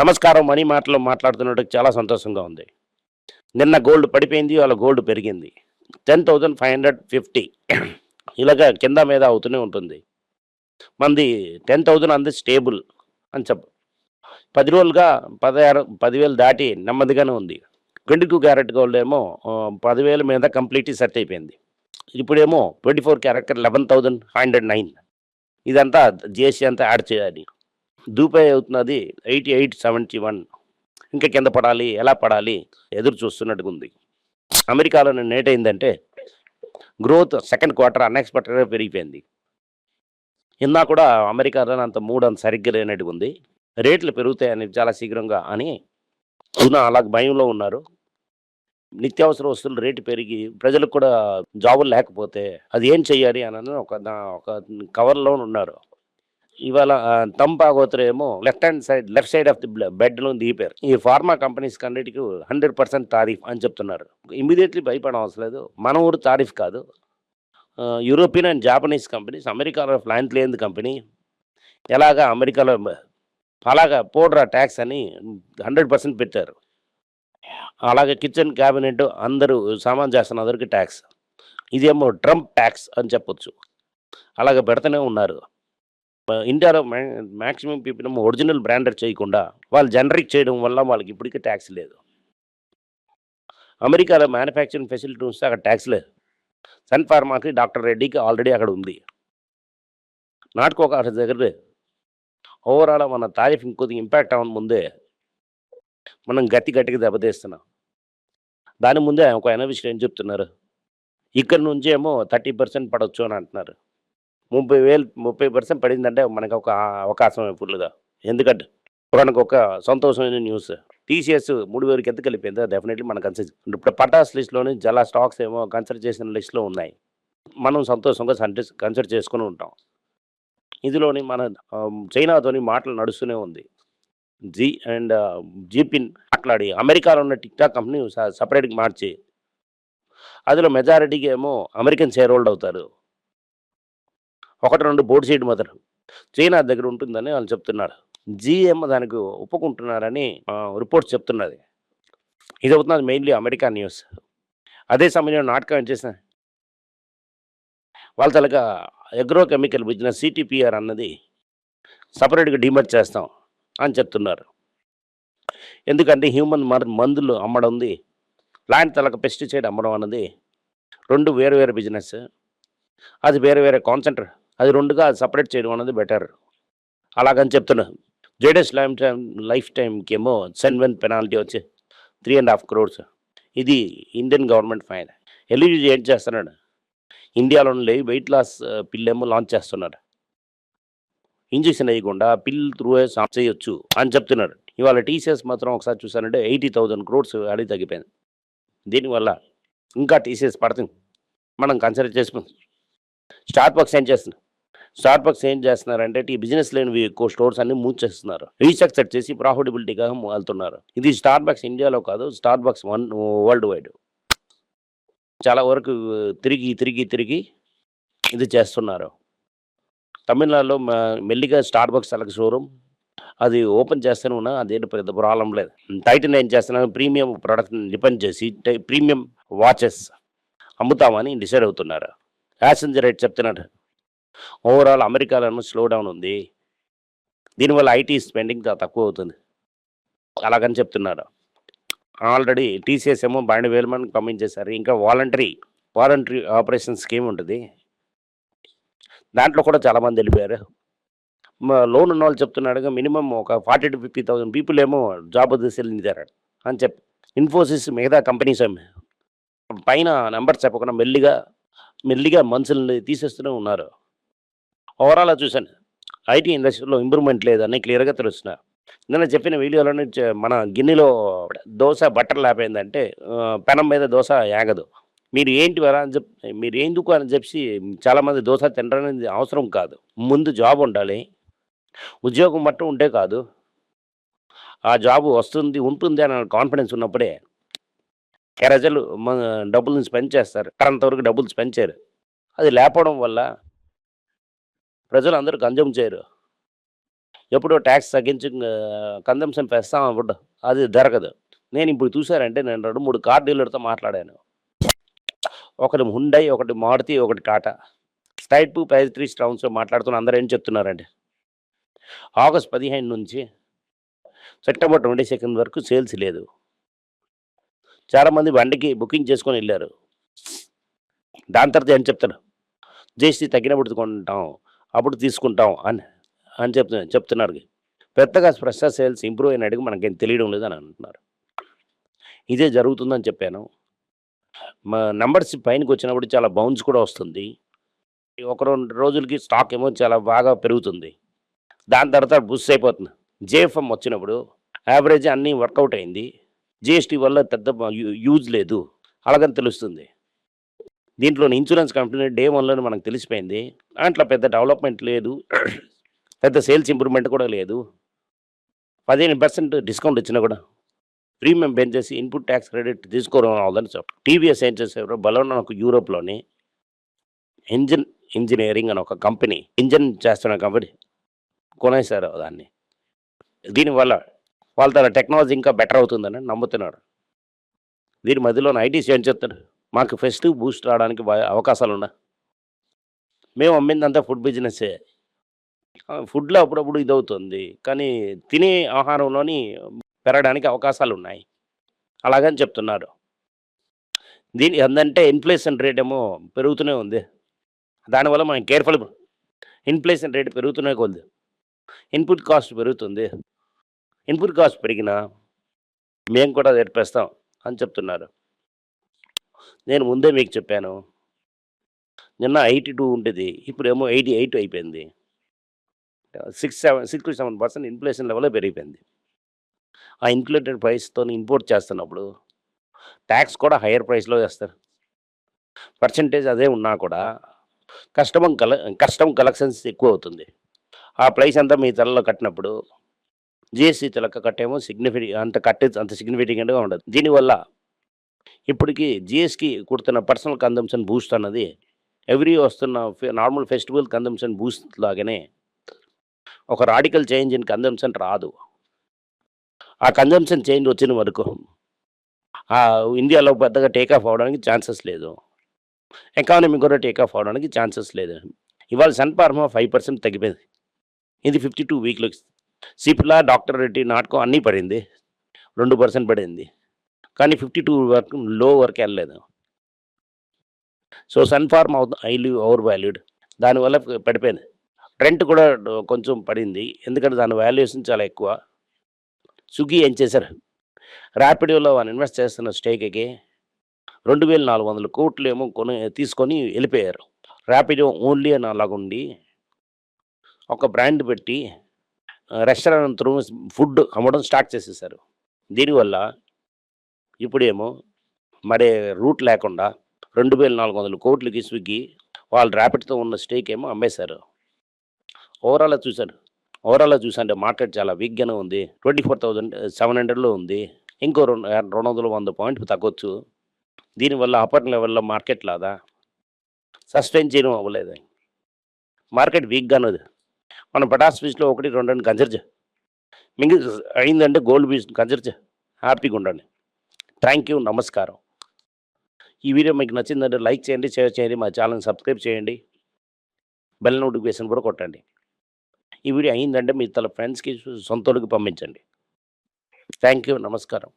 నమస్కారం మనీ మాటలో మాట్లాడుతున్నట్టు చాలా సంతోషంగా ఉంది. నిన్న గోల్డ్ పడిపోయింది వాళ్ళ గోల్డ్ పెరిగింది. Ten thousand five hundred fifty ఇలాగ కింద మీద అవుతూనే ఉంటుంది. మంది టెన్ థౌజండ్ అంది స్టేబుల్ అని చెప్ప పది రోజులుగా పదహారు పదివేలు దాటి నెమ్మదిగానే ఉంది. ట్వంటీ టూ క్యారెట్ గోల్డ్ ఏమో పదివేల మీద కంప్లీట్ సెట్ అయిపోయింది. ఇప్పుడేమో twenty four carat eleven thousand five hundred nine ఇదంతా జిఎస్టీ అంతా యాడ్ చేయాలి. దూపే అవుతున్నది ఎయిటీ ఎయిట్ సెవెంటీ వన్. ఇంకా కింద పడాలి ఎలా పడాలి ఎదురు చూస్తున్నట్టుగా ఉంది. అమెరికాలో నేట్ అయిందంటే గ్రోత్ సెకండ్ క్వార్టర్ అన్ఎక్స్పెక్టెడ్గా పెరిగిపోయింది. ఇందా కూడా అమెరికాలో అంత మూడు అంత సరిగ్గా లేనట్టుగా ఉంది. రేట్లు పెరుగుతాయని చాలా శీఘ్రంగా అని ఉన్న అలా భయంలో ఉన్నారు. నిత్యావసర వస్తువులు రేటు పెరిగి ప్రజలకు కూడా జాబులు లేకపోతే అది ఏం చెయ్యాలి అని ఒక దా- ఒక కవర్లో ఉన్నారు. ఇవాళ తంపాగోత్ర ఏమో left hand side left side of the బెడ్లో ఈ ఫార్మా కంపెనీస్ అన్నిటికీ హండ్రెడ్ పర్సెంట్ తారీఫ్ అని చెప్తున్నారు. ఇమీడియట్లీ భయపడడం అవసరం లేదు. మన ఊరు తారీఫ్ కాదు. యూరోపియన్ అండ్ జాపనీస్ కంపెనీస్ అమెరికాలో ప్లాంట్ లేని కంపెనీ ఎలాగా అమెరికాలో అలాగా పోడ్రా ట్యాక్స్ అని హండ్రెడ్ పర్సెంట్ పెట్టారు. అలాగే కిచెన్ క్యాబినెట్ అందరూ సామాన్ చేస్తున్న అందరికీ ట్యాక్స్ ఇదేమో ట్రంప్ ట్యాక్స్ అని చెప్పొచ్చు. అలాగే పెడుతూనే ఉన్నారు. ఇండియాలో మ్యాక్సిమం పీపుల్ ఒరిజినల్ బ్రాండెడ్ చేయకుండా వాళ్ళు జనరిక్ చేయడం వల్ల వాళ్ళకి ఇప్పటికీ ట్యాక్స్ లేదు. అమెరికాలో మ్యానుఫ్యాక్చరింగ్ ఫెసిలిటీ ఉంటే అక్కడ ట్యాక్స్ లేదు. సన్ ఫార్మాకి డాక్టర్ రెడ్డికి ఆల్రెడీ అక్కడ ఉంది. నాటుకోక ఒక దగ్గర ఓవరాల్ మన తారీఫ్ ఇంకొద్ది ఇంపాక్ట్ అవ్వని ముందే మనం గట్టి గట్టిగా దెబ్బతీస్తున్నాం దాని ముందే ఒక ఎనవిస్ట్ ఏం చెప్తున్నారు? ఇక్కడ నుంచేమో థర్టీ పర్సెంట్ పడవచ్చు అని అంటున్నారు. ముప్పై వేలు ముప్పై పర్సెంట్ పడిందంటే మనకు ఒక అవకాశం ఫుల్గా ఎందుకంటే మనకు ఒక సంతోషమైన న్యూస్. టీసీఎస్ మూడు వేలకి ఎంత కలిపింది? డెఫినెట్లీ మనం కన్సిడర్ ఇప్పుడు పటాస్ లిస్ట్లోని చాలా స్టాక్స్ ఏమో కన్సిడర్ చేసిన లిస్ట్లో ఉన్నాయి. మనం సంతోషంగా కన్సిడర్ చేసుకుని ఉంటాం. ఇందులోని మన చైనాతోని మాటలు నడుస్తూనే ఉంది. జీ అండ్ జీపిన్ మాట్లాడి అమెరికాలో ఉన్న టిక్ టాక్ కంపెనీ సపరేట్గా మార్చి అందులో మెజారిటీకి ఏమో అమెరికన్ షేర్ హోల్డ్ అవుతారు. ఒకటి రెండు బోర్డు సీట్ మాత్రం చైనా దగ్గర ఉంటుందని వాళ్ళు చెప్తున్నారు. జీఎం దానికి ఒప్పుకుంటున్నారని రిపోర్ట్స్ చెప్తున్నది. ఇది అవుతున్నది మెయిన్లీ అమెరికా న్యూస్. అదే సమయంలో నాటకం ఏం చేసిన వాళ్ళ తలక అగ్రో కెమికల్ బిజినెస్ సిటీపీఆర్ అన్నది సపరేట్గా డిమర్ట్ చేస్తాం అని చెప్తున్నారు. ఎందుకంటే హ్యూమన్ మర్ మందులు అమ్మడం ఉంది. ల్యాండ్ తలక పెస్టిసైడ్ అమ్మడం అన్నది రెండు వేరు వేరు బిజినెస్. అది వేరే వేరే కాన్సన్ట్రేట్ అది రెండుగా సపరేట్ చేయడం అనేది బెటర్ అలాగని చెప్తున్నా. జేడెస్ లైఫ్ టైం లైఫ్ టైంకి ఏమో సెన్వెన్ పెనాల్టీ వచ్చి త్రీ అండ్ హాఫ్ క్రోర్స్ ఇది ఇండియన్ గవర్నమెంట్ ఫైన్. ఎల్ఈడి ఏం చేస్తున్నాడు? ఇండియాలో వెయిట్ లాస్ పిల్ ఏమో లాంచ్ చేస్తున్నాడు. ఇంజక్షన్ వేయకుండా పిల్ త్రూ సాఫ్ చేయొచ్చు అని చెప్తున్నాడు. ఇవాళ టీసీఎస్ మాత్రం ఒకసారి చూసానంటే ఎయిటీ థౌజండ్ క్రోడ్స్ అడిగి తగ్గిపోయింది. దీనివల్ల ఇంకా టీసీఎస్ పడుతుంది. మనం కన్సిడర్ చేసుకుందాం. స్టార్ బాక్స్ ఏం చేస్తుంది స్టార్ బక్స్ ఏం చేస్తున్నారంటే ఈ బిజినెస్ లేనివి ఎక్కువ స్టోర్స్ అన్ని మూసేస్తున్నారు. రీస్ట్రక్చర్ చేసి ప్రాఫిటబిలిటీగా వెళ్తున్నారు. ఇది స్టార్ బక్స్ ఇండియాలో కాదు Starbucks one world wide చాలా వరకు తిరిగి తిరిగి తిరిగి ఇది చేస్తున్నారు. తమిళనాడులో మెల్లిగా స్టార్ బక్స్ అలాగే షోరూమ్ అది ఓపెన్ చేస్తూనే ఉన్నా అదేంటి పెద్ద ప్రాబ్లం లేదు. టైటన్ ఏం చేస్తున్నాను ప్రీమియం ప్రోడక్ట్ డిపెండ్ చేసి ప్రీమియం వాచెస్ అమ్ముతామని డిసైడ్ అవుతున్నారు. ప్యాసింజర్ రేట్ చెప్తున్నాడు. ఓవరాల్ అమెరికాలో స్లో డౌన్ ఉంది. దీనివల్ల ఐటీ స్పెండింగ్ తక్కువ అవుతుంది. అలాగని చెప్తున్నారు ఆల్రెడీ టీసీఎస్ ఏమో బండి వేల మందికి పంపించేశారు ఇంకా వాలంటరీ వాలంటరీ ఆపరేషన్ స్కీమ్ ఉంటుంది. దాంట్లో కూడా చాలామంది వెళ్ళిపోయారు. లోన్ ఉన్న వాళ్ళు చెప్తున్నాడుగా మినిమం ఒక forty to fifty thousand people ఏమో జాబ్ వదిలేసి వెళ్ళిందారు అని చెప్పి. ఇన్ఫోసిస్ మిగతా కంపెనీస్ పైన నెంబర్ చెప్పకుండా మెల్లిగా మెల్లిగా మనుషుల్ని తీసేస్తూనే ఉన్నారు. ఓవరాల్ చూశాను. ఐటీ ఇండస్ట్రీలో ఇంప్రూవ్మెంట్ లేదని క్లియర్గా తెలుస్తున్నా. నిన్న చెప్పిన వీడియోలోనే మన గిన్నెలో దోశ బట్టర్ లేపోయిందంటే పెనం మీద దోశ యాగదు. మీరు ఏంటి వరా అని చెప్పి మీరు ఎందుకు అని చెప్పి చాలామంది దోశ తినడానికి అవసరం కాదు. ముందు జాబ్ ఉండాలి. ఉద్యోగం మట్టం ఉంటే కాదు. ఆ జాబ్ వస్తుంది ఉంటుంది అనే కాన్ఫిడెన్స్ ఉన్నప్పుడే ప్రజలు డబ్బులు డబ్బులను స్పెండ్ చేస్తారు. అంతవరకు డబ్బులు స్పెండ్ చేయరు. అది లేకపోవడం వల్ల ప్రజలు అందరూ కన్జ్యూమ్ చేయరు ఎప్పుడో ట్యాక్స్ తగ్గించి కన్జంప్షన్ పెస్తాం అప్పుడు అది జరగదు నేను ఇప్పుడు చూసారంటే నేను రెండు మూడు కార్ డీలర్తో మాట్లాడాను. ఒకటి హుండై ఒకటి మారుతి ఒకటి Tata. Straight two price three స్టౌన్స్లో మాట్లాడుతున్న అందరూ ఏం చెప్తున్నారండి ఆగస్ట్ పదిహేను నుంచి సెప్టెంబర్ ట్వంటీ సెకండ్ వరకు సేల్స్ లేదు. చాలామంది బండికి బుకింగ్ చేసుకొని వెళ్ళారు. దాని తర్వాత ఏం చెప్తారు? జిఎస్టీ తగ్గినప్పుడు కొంటాం. అప్పుడు తీసుకుంటాం అని అని చెప్తు చెప్తున్నారు. పెద్దగా ఫ్రెష్ సేల్స్ ఇంప్రూవ్ అయినట్టుగా మనకేం తెలియడం లేదని అంటున్నారు. ఇదే జరుగుతుందని చెప్పాను. మా నెంబర్స్ పైనకి వచ్చినప్పుడు చాలా బౌన్స్ కూడా వస్తుంది. ఒక రెండు రోజులకి స్టాక్ ఏమో చాలా బాగా పెరుగుతుంది. దాని తర్వాత బుస్ అయిపోతుంది. జేఎఫ్ఎం వచ్చినప్పుడు యావరేజ్ అన్నీ వర్కౌట్ అయింది. జిఎస్టీ వల్ల పెద్ద యూజ్ లేదు. అలాగని తెలుస్తుంది. దీంట్లో ఇన్సూరెన్స్ కంపెనీ డే వన్లోనే మనకు తెలిసిపోయింది. దాంట్లో పెద్ద డెవలప్మెంట్ లేదు. పెద్ద సేల్స్ ఇంప్రూవ్మెంట్ కూడా లేదు. పదిహేను పర్సెంట్ డిస్కౌంట్ ఇచ్చినా కూడా ప్రీమియం పెంచేసి ఇన్పుట్ ట్యాక్స్ క్రెడిట్ తీసుకోవడం అవ్వదని చెప్ప టీవీఎస్ ఏం చేసేవారు బలోన్ ఒక యూరోప్లోని ఇంజిన్ ఇంజనీరింగ్ అని ఒక కంపెనీ ఇంజిన్ చేస్తున్న కంపెనీ కొనేశారు దాన్ని. దీనివల్ల వాళ్ళ తన టెక్నాలజీ ఇంకా బెటర్ అవుతుందని నమ్ముతున్నారు. దీని మధ్యలో ఐటీసీ ఏం చెప్తాడు మాకు ఫెస్టివ్ బూస్ట్ రావడానికి అవకాశాలు ఉన్నాయి మేము అమ్మిందంతా ఫుడ్ బిజినెస్సే. ఫుడ్లో అప్పుడప్పుడు ఇది అవుతుంది కానీ తినే ఆహారంలోని పెరగడానికి అవకాశాలు ఉన్నాయి అలాగని చెప్తున్నారు. దీని ఏంటంటే ఇన్ఫ్లేషన్ రేట్ ఏమో పెరుగుతూనే ఉంది. దానివల్ల మనం కేర్ఫుల్ ఇన్ఫ్లేషన్ రేట్ పెరుగుతూనే కొద్ది. ఇన్పుట్ కాస్ట్ పెరుగుతుంది. ఇన్పుట్ కాస్ట్ పెరిగినా మేము కూడా నేర్పేస్తాం అని చెప్తున్నారు. నేను ముందే మీకు చెప్పాను. నిన్న ఎయిటీ టూ ఉండేది. ఇప్పుడు ఏమో ఎయిటీ ఎయిట్ అయిపోయింది. Six seven six to seven percent inflation లెవెల్లో పెరిగిపోయింది. ఆ ఇన్ఫ్లేటెడ్ ప్రైస్తో ఇంపోర్ట్ చేస్తున్నప్పుడు ట్యాక్స్ కూడా హయ్యర్ ప్రైస్లో వేస్తారు. పర్సంటేజ్ అదే ఉన్నా కూడా కస్టమర్ కల కస్టమ్ కలెక్షన్స్ ఎక్కువ అవుతుంది. ఆ ప్రైస్ అంతా మీ తలలో కట్టినప్పుడు జిఎస్టీ తలక కట్టేమో సిగ్నిఫికెంట్ అంత కట్టే అంత సిగ్నిఫికెంట్గా ఉండదు. దీనివల్ల ఇప్పటికీ జిఎస్టీ కుడుతున్న పర్సనల్ కన్జంప్షన్ బూస్ట్ అన్నది ఎవ్రీ వస్తున్న నార్మల్ ఫెస్టివల్ కన్జంప్షన్ బూస్ట్ లాగానే ఒక రాడికల్ చేంజ్ ఇన్ కన్జంప్షన్ రాదు ఆ కన్జంప్షన్ చేంజ్ వచ్చిన వరకు ఇండియాలో పెద్దగా టేక్ ఆఫ్ అవడానికి ఛాన్సెస్ లేదు ఎకానమీ కూడా టేక్ ఆఫ్ అవడానికి ఛాన్సెస్ లేదు ఇవాళ సన్ ఫార్మా ఫైవ్ పర్సెంట్ తగ్గిపోయింది ఇది ఫిఫ్టీ టూ వీక్లో సిప్లా డాక్టర్ రెడ్డి నాటకం అన్నీ పడింది రెండు పర్సెంట్ పడింది కానీ ఫిఫ్టీ టూ వరకు లో వరకు వెళ్ళలేదు. So Sun pharm highly over valued దానివల్ల పడిపోయింది. రెంట్ కూడా కొంచెం పడింది. ఎందుకంటే దాని వాల్యుయేషన్ చాలా ఎక్కువ. స్విగ్గీ ఏం చేశారు? ర్యాపిడోలో వాళ్ళు ఇన్వెస్ట్ చేస్తున్న స్టేక్కి రెండు వేల నాలుగు వందల కోట్లు ఏమో కొని తీసుకొని వెళ్ళిపోయారు. ర్యాపిడో ఓన్లీ అని అలాగుండి ఒక బ్రాండ్ పెట్టి రెస్టారెంట్ త్రూ ఫుడ్ అమ్మడం స్టార్ట్ చేసేసారు దీనివల్ల ఇప్పుడేమో మరి రూట్ లేకుండా రెండు వేల నాలుగు వందల కోట్లకి స్విగ్గీ వాళ్ళు ర్యాపిడ్తో ఉన్న స్టేక్ ఏమో అమ్మేశారు. ఓవరాల్గా చూశాను. ఓవరాల్గా చూసాంటే మార్కెట్ చాలా వీక్గానే ఉంది. ట్వంటీ ఫోర్ థౌజండ్ సెవెన్ హండ్రెడ్లో ఉంది. ఇంకో రెండు రెండు వందల వంద పాయింట్ తగ్గొచ్చు. దీనివల్ల అప్పర్ లెవెల్లో మార్కెట్ లాదా? సస్టైన్ చేయడం అవ్వలేదు. మార్కెట్ వీక్గానే ఉంది. మన పటాస్ బీచ్లో ఒకటి రెండు రెండు మిగిలి అయిందంటే గోల్డ్ బీచ్ కన్సిడర్ హ్యాపీగా ఉండండి. థ్యాంక్ యూ నమస్కారం. ఈ వీడియో మీకు నచ్చిందంటే లైక్ చేయండి షేర్ చేయండి మా ఛానల్ సబ్స్క్రైబ్ చేయండి. బెల్ నోటిఫికేషన్ కూడా కొట్టండి. ఈ వీడియో అయిందంటే మీ తల ఫ్రెండ్స్కి సొంతోళ్ళకి పంపించండి. థ్యాంక్ యూ నమస్కారం.